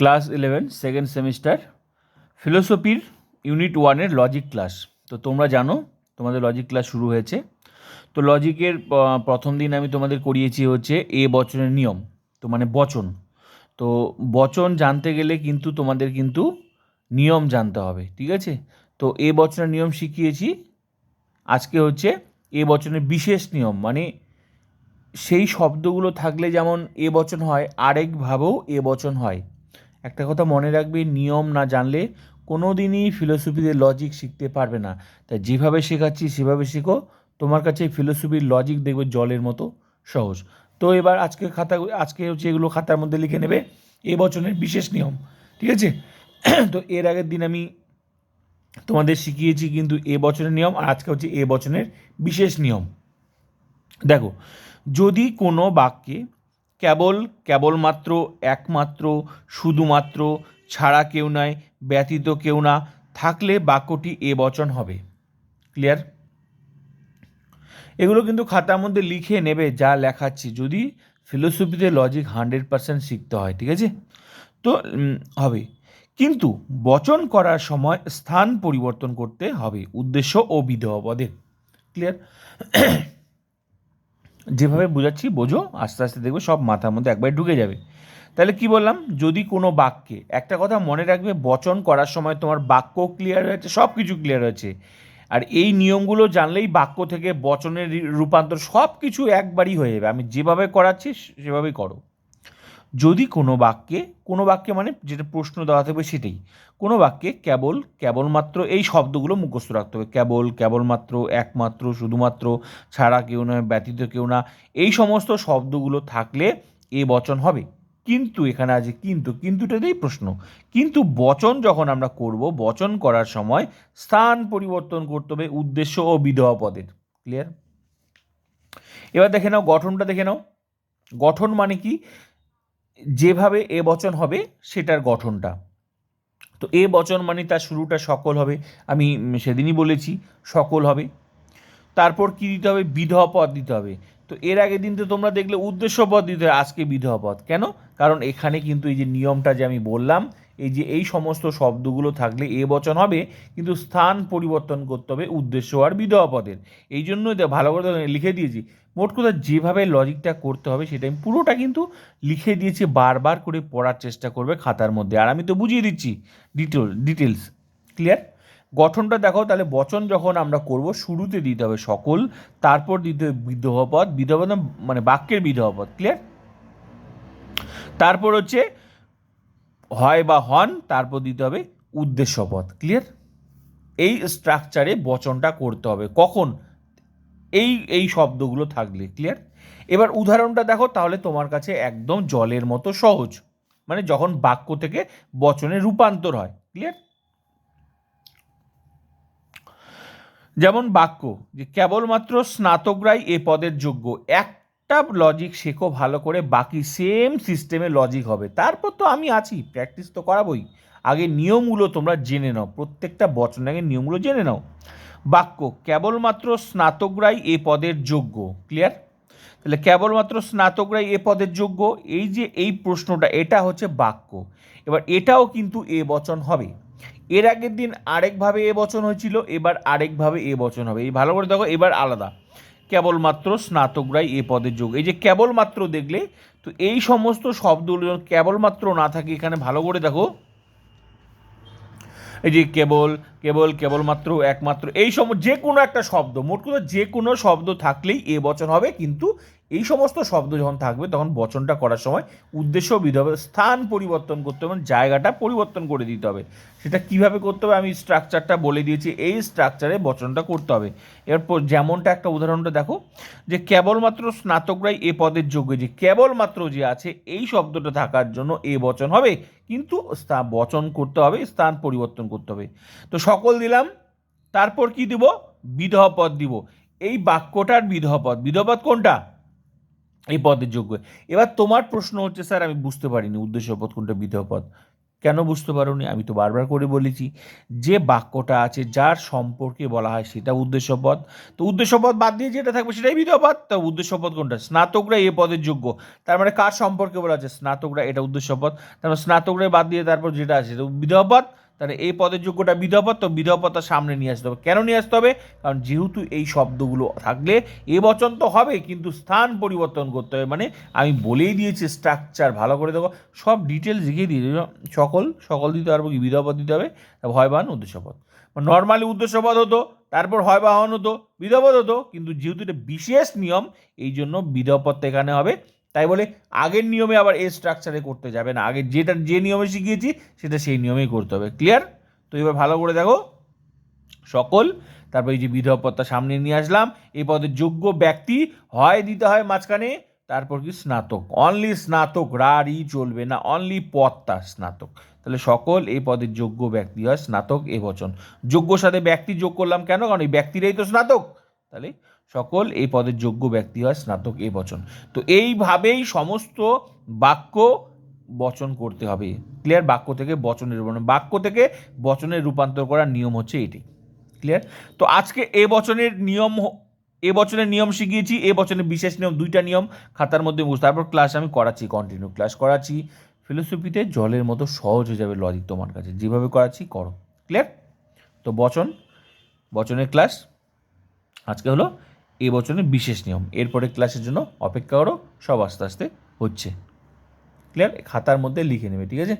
Class eleven second semester ফিলোসফির unit ওয়ানের logic class তো তোমরা জানো, তোমাদের লজিক ক্লাস শুরু হয়েছে। তো লজিকের প্রথম দিন আমি তোমাদের করিয়েছি হচ্ছে এ বচনের নিয়ম, তো মানে বচন। তো বচন জানতে গেলে কিন্তু তোমাদের কিন্তু নিয়ম জানতে হবে, ঠিক আছে? তো এ বচনের নিয়ম শিখিয়েছি। আজকে হচ্ছে এ বচনের বিশেষ নিয়ম মানে সেই শব্দগুলো থাকলে যেমন এ বচন হয় আরেকভাবেও এ বচন হয়। একটা কথা মনে রাখবে, নিয়ম না জানলে কোনো দিনই ফিলোসফিতে লজিক শিখতে পারবে না। তাই যেভাবে শেখাচ্ছি সেভাবে শেখো। তোমার কাছে ফিলোসফির লজিক দেখবে জলের মতো সহজ। তো এবার আজকে খাতা, আজকে হচ্ছে এগুলো খাতার মধ্যে লিখে নেবে। এ বচনের বিশেষ নিয়ম, ঠিক আছে? তো এর আগের দিন আমি তোমাদের শিখিয়েছি কিন্তু এ বছরের নিয়ম আর আজকে হচ্ছে এ বচনের বিশেষ নিয়ম। দেখো, যদি কোনো বাক্যে কেবল, কেবলমাত্র, একমাত্র, শুধুমাত্র, ছাড়া কেউ নয় ব্যতীত কেউ না, থাকলে বাক্যটি এ বচন হবে। ক্লিয়ার? এগুলো কিন্তু খাতার মধ্যে লিখে নেবে যা লেখাচ্ছি, যদি ফিলোসফিতে লজিক হান্ড্রেড পার্সেন্ট শিখতে হয়, ঠিক আছে? তো হবে। কিন্তু বচন করার সময় স্থান পরিবর্তন করতে হবে, উদ্দেশ্য ও বিধেয় ক্লিয়ার? যেভাবে বোঝাচ্ছি, বোঝো, আস্তে আস্তে দেখবে সব মাথার মধ্যে একবার ঢুকে যাবে। তাহলে কি বললাম? যদি কোনো বাক্যে একটা কথা মনে রাখবে, বচন করার সময় তোমার বাক্য ক্লিয়ার হয়েছে সব কিছু ক্লিয়ার হয়েছে। আর এই নিয়মগুলো জানলেই বাক্য থেকে বচনের রূপান্তর সব কিছু একবারই হয়ে যাবে। আমি যেভাবে করাচ্ছি সেভাবেই করো। যদি কোনো বাক্যে কোনো বাক্যে মানে যেটা প্রশ্ন দেওয়া থাকবে সেটাই। কোনো বাক্যে কেবল, কেবলমাত্র এই শব্দগুলো মুখস্থ রাখতে হবে। কেবল, কেবলমাত্র, একমাত্র, শুধুমাত্র, ছাড়া কেউ নয়, ব্যতীত কেউ না, এই সমস্ত শব্দগুলো থাকলে এ বচন হবে। কিন্তু এখানে আছে কিন্তু, কিন্তুটাতেই প্রশ্ন। কিন্তু বচন যখন আমরা করব, বচন করার সময় স্থান পরিবর্তন করতে হবে উদ্দেশ্য ও বিধবা পদের। ক্লিয়ার এবার দেখে নাও, গঠনটা দেখে নাও। গঠন মানে কি? যেভাবে এ বচন হবে, সেটার গঠনটা। তো এ বচন মানে তার শুরুটা সকল হবে। আমি সেদিনই বলেছি, সকল হবে। তারপর কি দিতে হবে? বিধহ পদ দিতে হবে। তো এর আগের দিন তো তোমরা দেখলে উদ্দেশ্য পদ দিতে হবে আজকে বিধহ পদ। কেন? কারণ এখানে কিন্তু এই যে নিয়মটা যে আমি বললাম এই যে এই সমস্ত শব্দগুলো থাকলে এ বচন হবে, কিন্তু স্থান পরিবর্তন করতে হবে উদ্দেশ্য আর বিধেয় পদের। এই জন্যই তো ভালো করে লিখে দিয়েছি। মোট কথা যেভাবে লজিকটা করতে হবে সেটা আমি পুরোটা কিন্তু লিখে দিয়েছি, বারবার করে পড়ার চেষ্টা করবে খাতার মধ্যে। আর আমি তো বুঝিয়ে দিচ্ছি ডিটেল, ডিটেলস। ক্লিয়ার? গঠনটা দেখো তাহলে বচন যখন আমরা করব, শুরুতে দিতে হবে সকল, তারপর দিতে হবে বিধবপদ বিধবপদ মানে বাক্যের বিধবপদ ক্লিয়ার? তারপর হচ্ছে হয় বা হন, তারপর দিতে হবে উদ্দেশ্যপদ ক্লিয়ার এই স্ট্রাকচারে বচনটা করতে হবে। কখন? এই এই শব্দগুলো থাকলে ক্লিয়ার এবার উদাহরণটা দেখো, তাহলে তোমার কাছে একদম জলের মতো সহজ। মানে যখন বাক্য থেকে বচনে রূপান্তর হয় ক্লিয়ার যেমন বাক্য, যে কেবলমাত্র স্নাতকরাই এ পদের যোগ্য একটা লজিক শেখো ভালো করে, বাকি সেম সিস্টেমে লজিক হবে। তারপর তো আমি আছি প্র্যাকটিস তো করাবই। আগে নিয়মগুলো তোমরা জেনে নাও, প্রত্যেকটা বচন আগে নিয়মগুলো জেনে নাও। বাক্য, কেবলমাত্র স্নাতকরাই এ পদের যোগ্য। ক্লিয়ার তাহলে কেবলমাত্র স্নাতকরাই এ পদের যোগ্য, এই যে এই প্রশ্নটা, এটা হচ্ছে বাক্য। এবার এটাও কিন্তু এ বচন হবে। এর আগের দিন আরেকভাবে এ বচন হয়েছিল, এবার আরেকভাবে এ বচন হবে। এই ভালো করে দেখো, এবার আলাদা। কেবলমাত্র স্নাতকরাই এ পদের যোগ। এই যে কেবলমাত্র দেখলে, তো এই সমস্ত শব্দগুলো কেবলমাত্র না থাকে, এখানে ভালো করে দেখো। এই যে কেবল কেবল, কেবলমাত্র, একমাত্র, এই সম, যে কোনো একটা শব্দ, মোট কথা যে কোনো শব্দ থাকলেই এ বচন হবে, কিন্তু এই সমস্ত শব্দ যখন থাকবে, তখন বচনটা করার সময় উদ্দেশ্য বিধ হবে, স্থান পরিবর্তন করতে হবে জায়গাটা পরিবর্তন করে দিতে হবে। সেটা কীভাবে করতে হবে? আমি স্ট্রাকচারটা বলে দিয়েছি, এই স্ট্রাকচারে বচনটা করতে হবে। এরপর যেমনটা একটা উদাহরণটা দেখো, যে কেবলমাত্র স্নাতকরাই এ পদের যোগ্য, যে কেবলমাত্র যে আছে, এই শব্দটা থাকার জন্য এ বচন হবে, কিন্তু বচন করতে হবে, স্থান পরিবর্তন করতে হবে। তো সকল দিলাম, তারপর কি দিব? বিধহ পদ দিব। এই বাক্যটার বিধহ পদ বিধহ পদ কোনটা? এই পদের যোগ্য। এবার তোমার প্রশ্ন হচ্ছে, স্যার, আমি বুঝতে পারিনি উদ্দেশ্য পদ কোনটা বিধেয় পদ। কেন বুঝতে পারোনি? আমি তো বারবার করে বলেছি, যে বাক্যটা আছে, যার সম্পর্কে বলা হয় সেটা উদ্দেশ্য উদ্দেশ্যপদ তো উদ্দেশ্য উদ্দেশ্যপদ বাদ দিয়ে যেটা থাকবে সেটাই বিধপদ তো উদ্দেশ্যপদ কোনটা? স্নাতকরা এ পদের যোগ্য। তার মানে কার সম্পর্কে বলা আছে? স্নাতকরা এটা উদ্দেশ্যপদ তার মানে স্নাতকরা বাদ দিয়ে তারপর যেটা আছে সেটা বিধপদ তাহলে এই পদের যোগ্যটা বিধপদ তো বিধপদটা সামনে নিয়ে আসতে হবে। কেন নিয়ে আসতে হবে? কারণ যেহেতু এই শব্দগুলো থাকলে এ বচন তো হবে, কিন্তু স্থান পরিবর্তন করতে হবে। মানে আমি বলেই দিয়েছি স্ট্রাকচার ভালো করে দেখো। সব ডিটেলস লিখে দিয়ে দিই সকল সকল দিতে পারব কি? বিধপদ দিতে হবে। ভয়বান উদ্দেশ্যপদ নর্মালি উদ্দেশ্যপদ হতো, তারপর হয় বাহন হতো বিধপদ হতো, কিন্তু যেহেতু এটা বিশেষ নিয়ম এই জন্য বিধপদটা এখানে হবে। তাই বলে আগের নিয়মে আবার এ স্ট্রাকচারে করতে যাবে না। আগে যেটা, যে নিয়মে শিখিয়েছি, সেটা সেই নিয়মেই করতে হবে। ক্লিয়ার তো এবার ভালো করে দেখো। সকল, তারপর এই যে বিধপদটা সামনে নিয়ে আসলাম। এই পদের যোগ্য ব্যক্তি হয়, দিতে হয় মাঝখানে। তারপর কি? স্নাতক। অনলি স্নাতক রা রি চলবে না। অনলি পদটা স্নাতক। তাহলে সকল, এই পদের যোগ্য ব্যক্তি হয় স্নাতক এ বচন। যোগ্য সাথে ব্যক্তি যোগ করলাম কেন? কারণ এই ব্যক্তিরাই তো স্নাতক। তাহলে সকল এই পদের যোগ্য ব্যক্তি হয় স্নাতক এ বচন। তো এইভাবেই সমস্ত বাক্য বচন করতে হবে। ক্লিয়ার বাক্য থেকে বচনের রূপান্তর বাক্য থেকে বচনের রূপান্তর করার নিয়ম হচ্ছে এটি। ক্লিয়ার তো আজকে এ বচনের নিয়ম এ বচনের নিয়ম শিখিয়েছি। এ বচনের বিশেষ নিয়ম দুইটা নিয়ম। খাতার মধ্যে বুঝতে তারপর ক্লাস আমি করাচ্ছি কন্টিনিউ ক্লাস করাচ্ছি। ফিলোসফিতে জলের মতো সহজ হয়ে যাবে লজিক তোমার কাছে। যেভাবে করাচ্ছি, করো। ক্লিয়ার তো বচন, বচনের ক্লাস আজকে হলো এ বছরের বিশেষ নিয়ম। এরপরে ক্লাসের জন্য অপেক্ষা করো, সব আস্তে আস্তে হচ্ছে। ক্লিয়ার খাতার মধ্যে লিখে নেবে, ঠিক আছে?